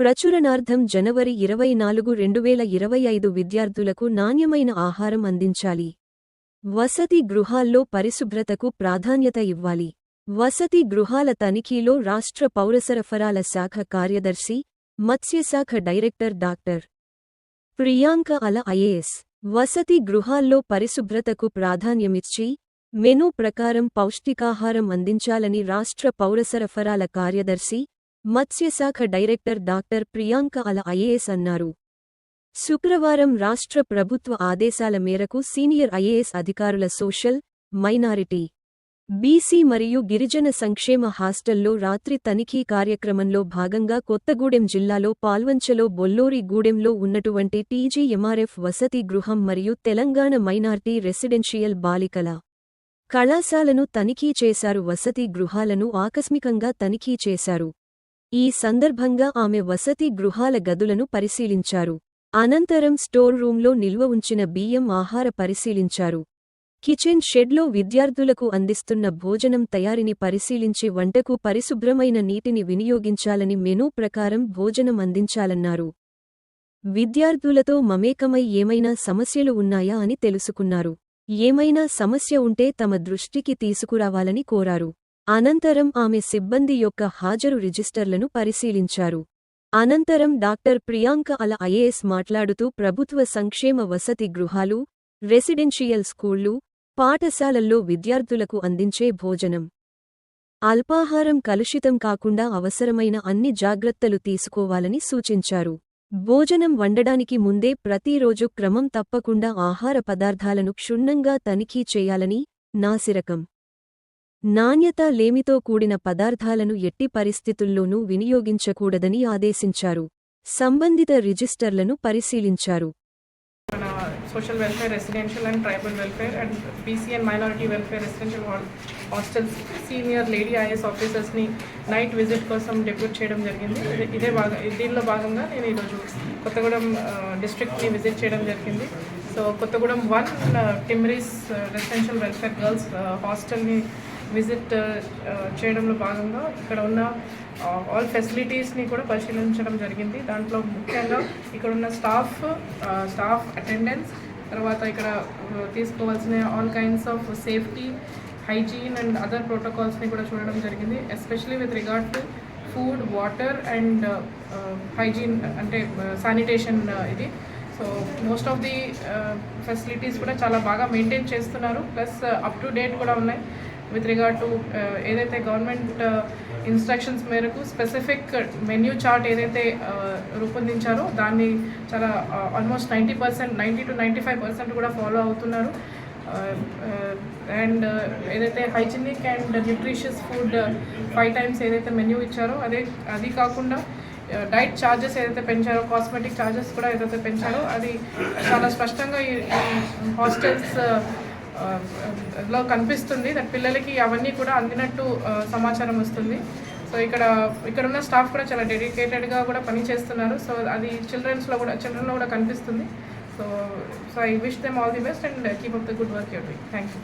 ప్రచురణార్థం జనవరి ఇరవై నాలుగు రెండు వేల ఇరవై ఐదు విద్యార్థులకు నాణ్యమైన ఆహారం అందించాలి. వసతి గృహాల్లో పరిశుభ్రతకు ప్రాధాన్యత ఇవ్వాలి. వసతి గృహాల తనిఖీలో రాష్ట్ర పౌరసరఫరాల శాఖ కార్యదర్శి మత్స్యశాఖ డైరెక్టర్ డాక్టర్. ప్రియాంక అల ఐఏఎస్. వసతి గృహాల్లో పరిశుభ్రతకు ప్రాధాన్యమిచ్చి మెనూ ప్రకారం పౌష్టికాహారం అందించాలని రాష్ట్ర పౌరసరఫరాల కార్యదర్శి మత్స్యశాఖ డైరెక్టర్ డాక్టర్ ప్రియాంక అల ఐఏఎస్ అన్నారు. శుక్రవారం రాష్ట్ర ప్రభుత్వ ఆదేశాల మేరకు సీనియర్ ఐఏఎస్ అధికారుల సోషల్ మైనారిటీ బీసీ మరియు గిరిజన సంక్షేమ హాస్టల్లో రాత్రి తనిఖీ కార్యక్రమంలో భాగంగా కొత్తగూడెం జిల్లాలో పాల్వంచలో బొల్లూరి గూడెంలో ఉన్నటువంటి టీజీఎంఆర్ఎఫ్ వసతి గృహం మరియు తెలంగాణ మైనార్టీ రెసిడెన్షియల్ బాలికల కళాశాలను తనిఖీ చేశారు. వసతి గృహాలను ఆకస్మికంగా తనిఖీ చేశారు. ఈ సందర్భంగా ఆమె వసతి గృహాల గదులను పరిశీలించారు. అనంతరం స్టోర్ రూంలో నిల్వ ఉంచిన బియ్యం ఆహార పరిశీలించారు. కిచెన్ షెడ్లో విద్యార్థులకు అందిస్తున్న భోజనం తయారీని పరిశీలించి వంటకు పరిశుభ్రమైన నీటిని వినియోగించాలని మెనూ ప్రకారం భోజనం అందించాలన్నారు. విద్యార్థులతో మమేకమై ఏమైనా సమస్యలు ఉన్నాయా అని తెలుసుకున్నారు. ఏమైనా సమస్య ఉంటే తమ దృష్టికి తీసుకురావాలని కోరారు. అనంతరం ఆమె సిబ్బంది యొక్క హాజరు రిజిస్టర్లను పరిశీలించారు. అనంతరం డాక్టర్ ప్రియాంక అల ఐఏఎస్ మాట్లాడుతూ ప్రభుత్వ సంక్షేమ వసతి గృహాలు రెసిడెన్షియల్ స్కూళ్ళు పాఠశాలల్లో విద్యార్థులకు అందించే భోజనం. అల్పాహారం కలుషితం కాకుండా అవసరమైన అన్ని జాగ్రత్తలు తీసుకోవాలని సూచించారు. భోజనం వండడానికి ముందే ప్రతిరోజు క్రమం తప్పకుండా ఆహార పదార్థాలను క్షుణ్ణంగా తనిఖీ చేయాలని నాసిరకం నాణ్యత లేమితో కూడిన పదార్థాలను ఎట్టి పరిస్థితుల్లోనూ వినియోగించకూడదని ఆదేశించారు. సంబంధిత రిజిస్టర్లను పరిశీలించారు. మన social welfare residential and tribal welfare and BC and minority welfare residential hostels senior lady IAS ఆఫీసర్స్ని night visit కోసం డెప్యూట్ చేయడం జరిగింది. ఇదే భాగం దీనిలో భాగంగా నేను ఈరోజు కొత్తగూడెం డిస్ట్రిక్ట్ని విజిట్ చేయడం జరిగింది. So Kothagudem one TMREIS residential welfare girls హాస్టల్ని visit చేయడంలో భాగంగా ఇక్కడ ఉన్న ఆల్ ఫెసిలిటీస్ని కూడా పరిశీలించడం జరిగింది. దాంట్లో ముఖ్యంగా ఇక్కడ ఉన్న స్టాఫ్ స్టాఫ్ అటెండెన్స్ తర్వాత ఇక్కడ తీసుకోవాల్సిన all kinds of safety hygiene and other ప్రోటోకాల్స్ని కూడా చూడడం జరిగింది. Especially with regard to food water and hygiene అంటే శానిటేషన్ ఇది. So most of the facilities కూడా చాలా బాగా మెయింటైన్ చేస్తున్నారు. ప్లస్ అప్ టు డేట్ కూడా ఉన్నాయి. విత్ రిగార్డ్ టు ఏదైతే గవర్నమెంట్ ఇన్స్ట్రక్షన్స్ uh, మేరకు స్పెసిఫిక్ మెన్యూ చార్ట్ ఏదైతే uh, రూపొందించారో దాన్ని చాలా almost ninety percent ninety two ninety five percent కూడా ఫాలో అవుతున్నారు. Uh, అండ్ ఏదైతే hygienic and nutritious food five times ఏదైతే మెన్యూ ఇచ్చారో అదే అది కాకుండా డైట్ ఛార్జెస్ ఏదైతే పెంచారో కాస్మెటిక్ ఛార్జెస్ కూడా ఏదైతే పెంచారో అది చాలా స్పష్టంగా ఈ హాస్టల్స్ లో కనిపిస్తుంది. దట్ పిల్లలకి అవన్నీ కూడా అందినట్టు సమాచారం వస్తుంది. సో ఇక్కడ ఇక్కడ ఉన్న స్టాఫ్ కూడా చాలా డెడికేటెడ్గా కూడా పని చేస్తున్నారు. సో అది చిల్డ్రన్స్లో కూడా చిల్డ్రన్లో కూడా కనిపిస్తుంది. So so I wish them all the best and keep up the good work you're doing thank you